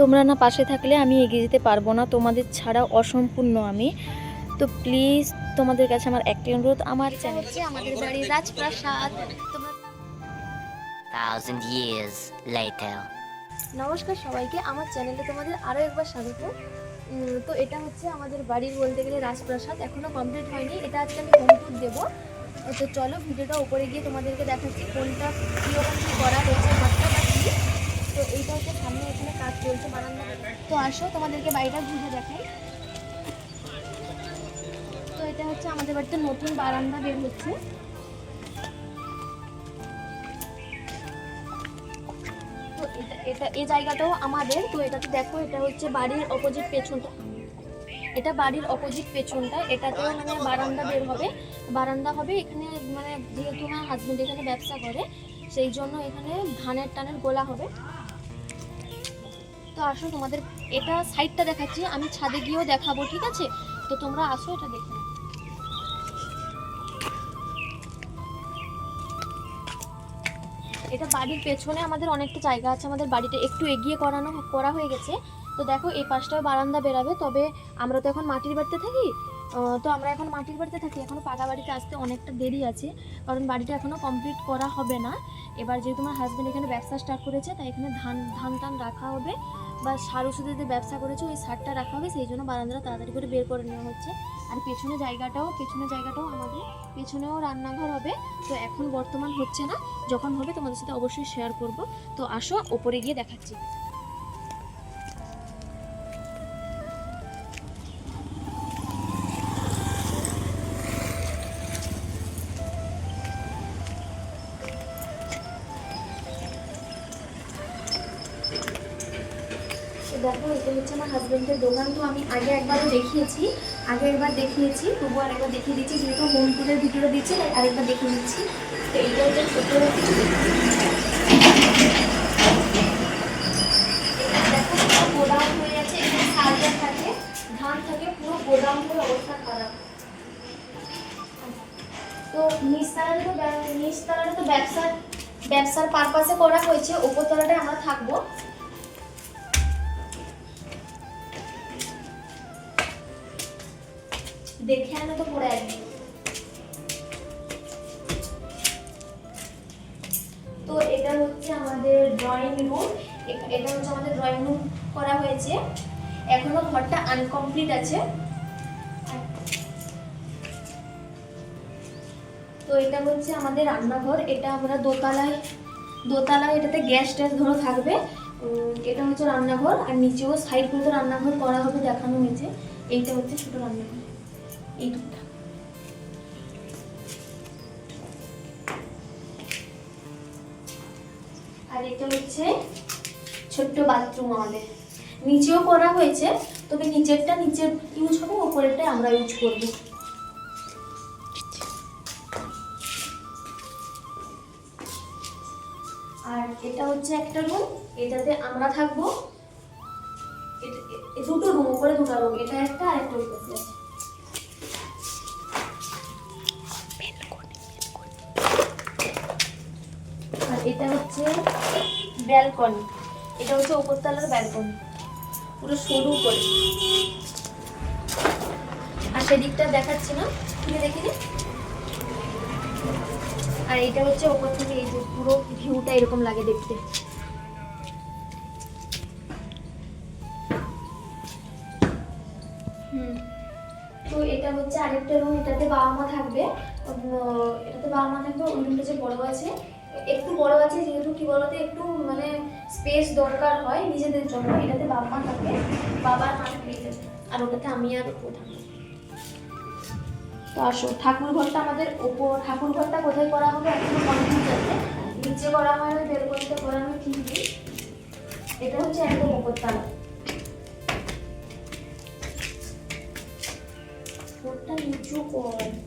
তোমরা না পাশে থাকলে আমি এগিয়ে যেতে পারব না তোমাদের ছাড়া অসম্পূর্ণ আমি। তো প্লিজ তোমাদের কাছে আমার একটি অনুরোধ আমার চ্যানেল হচ্ছে আমাদের বাড়ির রাজপ্রাসাদ। তোমরা thousand years later. নমস্কার সবাইকে আমার চ্যানেলে তোমাদের আরও একবার স্বাগত। তো এটা হচ্ছে আমাদের বাড়ির বলতে গেলে রাজপ্রাসাদ এখনও কমপ্লিট হয়নি এটা আজকে আমি হোম ট্যুর দেবো। তো চলো ভিডিওটা উপরে গিয়ে তোমাদেরকে দেখাচ্ছি কোনটা কীরকম কী করা হয়েছে তো এইটা হচ্ছে সামনে এখানে কাজ চলছে বারান্দা। তো আসো, তোমাদেরকে বাড়িটা ঘুরে দেখাই। তো এটা হচ্ছে আমাদের বাড়িতে নতুন বারান্দা বের হচ্ছে। তো এটা এটা, এই জায়গাটাও আমাদের। তো এটাতে দেখো, এটা হচ্ছে বাড়ির অপোজিট পেছনটা। এটা বাড়ির অপোজিট পেছনটা। এটাতেও মানে বারান্দা বের হবে। বারান্দা হবে এখানে মানে যেহেতু আমার হাজবেন্ড এখানে ব্যবসা করে, সেই জন্য এখানে ধানের টানের গোলা হবে। তো আসো তোমাদের, এটা সাইডটা দেখাচ্ছি, আমি ছাদে গিয়েও দেখাবো, ঠিক আছে? তো তোমরা আসো, এটা দেখে। এটা বাড়ির পেছনে আমাদের অনেকটা জায়গা আছে, আমাদের বাড়িটা একটু এগিয়ে করানো, করা হয়ে গেছে। তো দেখো, এই পাশটাও বারান্দা বেরাবে, তবে আমরা তো এখন মাটির বাড়িতে থাকি। তো আমরা এখন মাটির বাড়িতে থাকি এখনও পাকা বাড়িতে আসতে অনেকটা দেরি আছে, কারণ বাড়িটা এখনও কমপ্লিট করা হবে না। এবার যেহেতু আমার হাজব্যান্ড এখানে ব্যবসা স্টার্ট করেছে, তাই এখানে ধান ধান টান রাখা হবে। বা সার ওষুধের যে ব্যবসা করেছে, ওই সারটা রাখা হবে। সেই জন্য বারান্দাটা তাড়াতাড়ি করে বের করে নেওয়া হচ্ছে। আর পেছনে জায়গাটাও পেছনে জায়গাটাও আমাদের পেছনেও রান্নাঘর হবে। তো এখন বর্তমান হচ্ছে না। যখন হবে তোমাদের সাথে অবশ্যই শেয়ার করব। তো আসো, ওপরে গিয়ে দেখাচ্ছি। তো দেখো, এটা হচ্ছে আমার হাজবেন্ডের দোকান, তো আমি আগে একবারও দেখিয়েছি। আগে একবার দেখিয়েছি তবু আরেকবার দেখিয়ে দিচ্ছি, যেহেতু হোম টুরের ভিডিওটা দিচ্ছি, তাই আরেকবার দেখিয়ে দিচ্ছি। তো এইটা হচ্ছে ছোটো গোদাম হয়ে গেছে থাকে, ধান থাকে, পুরো অবস্থা তো নিচতলাটা তো তো ব্যবসার ব্যবসার পারপাসে করা হয়েছে, ওপরতলাটায় আমরা থাকব। দেখে আনো তো পুরো একদিন তো এটা হচ্ছে আমাদের ড্রয়িং রুম এটা হচ্ছে আমাদের ড্রয়িং রুম করা হয়েছে। এখনও ঘরটা আনকমপ্লিট আছে। তো এটা হচ্ছে আমাদের রান্নাঘর। এটা আমরা দোতলায় দোতলায় এটাতে গ্যাস ট্যাস ধরো থাকবে। এটা হচ্ছে রান্নাঘর। আর নিচেও সাইডগুলোতে রান্নাঘর করা হবে দেখানো হয়েছে। এইটা হচ্ছে ছোট রান্নাঘর। এইটুকুটা আর এটা হচ্ছে ছোট্ট বাথরুম আমাদের। নিচেও করা হয়েছে, তবে নিচেরটা নিচের ইউজ হবে ওপরেরটা আমরা ইউজ করব। আর এটা হচ্ছে একটা রুম এটাতে আমরা থাকব। দুটো রুম উপরে দুটো রুম এটা একটা আর একটা এটা হচ্ছে ব্যালকনি। এটা হচ্ছে উপরতলার ব্যালকনি। পুরো সরু করে। আর সেদিকটা দেখাচ্ছি না। তুমি দেখি। আর এটা হচ্ছে ওপর থেকে এই যে পুরো ভিউটা এরকম লাগে দেখতে। তো এটা হচ্ছে আরেকটা রুম এটাতে বাবা মা থাকবে এটাতে বাবা মা থাকবে ওই রুমটা যে বড় আছে একটু বড় আছে যেহেতু, কি বলতো, একটু মানে স্পেস দরকার হয় নিজেদের জন্য। এটাতে বাবা মা থাকবে বাবার মা। আর ওটাতে আমি আর ও থাকব তো আসো, ঠাকুর ঘরটা আমাদের ওপর, ঠাকুর ঘরটা কোথায় করা হবে? এখনও কনফিউজ আছে নিচে করা হয় না বেলকনিতে করা হয় ঠিক নেই এটা হচ্ছে একদম ওপরতলা ফোনটা নিচু কর।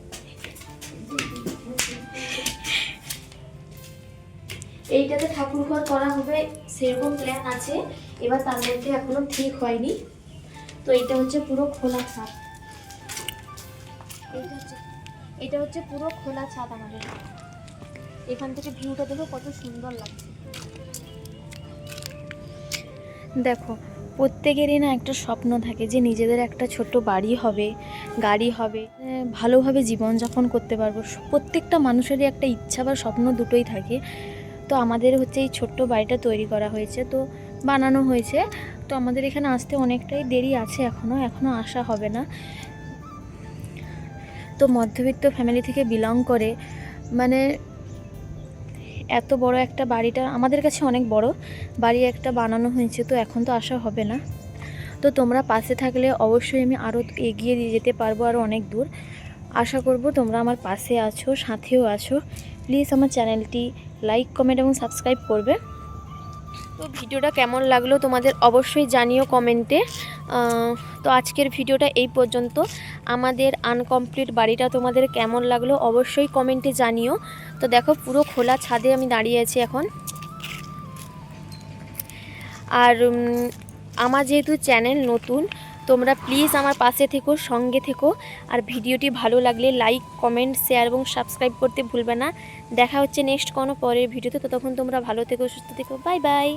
এইটাতে ঠাকুর ঘর করা হবে, সেরকম প্ল্যান আছে। এবার তার মধ্যে এখনও ঠিক হয়নি। তো এটা হচ্ছে পুরো খোলা ছাদ। এটা হচ্ছে পুরো খোলা ছাদ আমাদের। এখান থেকে ভিউটা দেখো কত সুন্দর লাগছে। দেখো, প্রত্যেকেরই না একটা স্বপ্ন থাকে যে নিজেদের একটা ছোট্ট বাড়ি হবে, গাড়ি হবে ভালোভাবে জীবনযাপন করতে পারব। প্রত্যেকটা মানুষেরই একটা ইচ্ছা বা স্বপ্ন দুটোই থাকে। তো আমাদের হচ্ছে এই ছোট্ট বাড়িটা তৈরি করা হয়েছে, তো বানানো হয়েছে। তো আমাদের এখানে আসতে অনেকটাই দেরি আছে এখনও এখনও আসা হবে না। তো মধ্যবিত্ত ফ্যামিলি থেকে বিলং করে মানে এত বড় একটা বাড়িটা আমাদের কাছে অনেক বড়, বাড়ি একটা বানানো হয়েছে, তো এখন তো আসা হবে না। তো তোমরা পাশে থাকলে অবশ্যই আমি আরও এগিয়ে দিয়ে যেতে পারব আরও অনেক দূর। আশা করব তোমরা আমার পাশে আছো, সাথেও আছো। প্লিজ আমার চ্যানেলটি লাইক, কমেন্ট এবং সাবস্ক্রাইব করবে। তো ভিডিওটা কেমন লাগল তোমাদের অবশ্যই জানিও কমেন্টে। তো আজকের ভিডিওটা এই পর্যন্ত। আমাদের আনকমপ্লিট বাড়িটা তোমাদের কেমন লাগল অবশ্যই কমেন্টে জানিও। তো দেখো পুরো খোলা ছাদে আমি দাঁড়িয়ে আছি এখন। আর আমার যেহেতু চ্যানেল নতুন তোমরা প্লিজ আমার পাশে থেকো, সঙ্গে থেকো। আর ভিডিওটি ভালো লাগলে লাইক কমেন্ট শেয়ার এবং সাবস্ক্রাইব করতে ভুলবে না। দেখা হচ্ছে নেক্সট কোনো পরের ভিডিওতে। ততক্ষণ তোমরা ভালো থেকো, সুস্থ থেকো। Bye bye